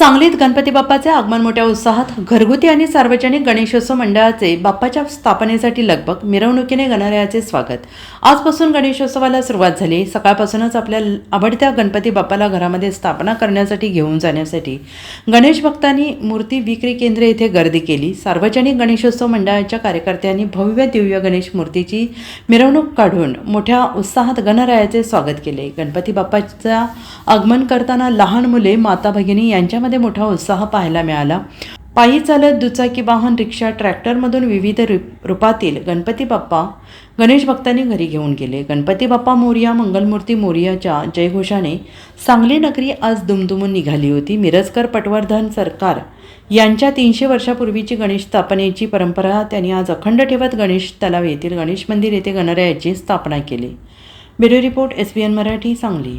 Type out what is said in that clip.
सांगलीत गणपती बाप्पाचे आगमन मोठ्या उत्साहात घरगुती आणि सार्वजनिक गणेशोत्सव मंडळाचे बाप्पाच्या स्थापनेसाठी लगबग मिरवणुकीने गणरायाचे स्वागत. आजपासून गणेशोत्सवाला सुरुवात झाली. सकाळपासूनच आपल्या आवडत्या गणपती बाप्पाला घरामध्ये स्थापना करण्यासाठी घेऊन जाण्यासाठी गणेश भक्तांनी मूर्ती विक्री केंद्र येथे गर्दी केली. सार्वजनिक गणेशोत्सव मंडळाच्या कार्यकर्त्यांनी भव्य दिव्य गणेश मूर्तीची मिरवणूक काढून मोठ्या उत्साहात गणरायाचे स्वागत केले. गणपती बाप्पाचा आगमन करताना लहान मुले माता भगिनी यांच्यामध्ये मोठा उत्साह पाहायला मिळाला. पायी चालत दुचाकी वाहन रिक्षा ट्रॅक्टरमधून विविध रूपातील गणपती बाप्पा गणेश भक्तांनी घरी घेऊन गेले. गणपती बाप्पा मोरिया मंगलमूर्ती मोरियाच्या जयघोषाने सांगली नगरी आज दुमदुमून निघाली होती. मिरजकर पटवर्धन सरकार यांच्या तीनशे वर्षापूर्वीची गणेश स्थापनेची परंपरा त्यांनी आज अखंड ठेवत गणेश तलाव येथील गणेश मंदिर येथे गणरायाची स्थापना केली. Bureau report S B N Marathi Sangli.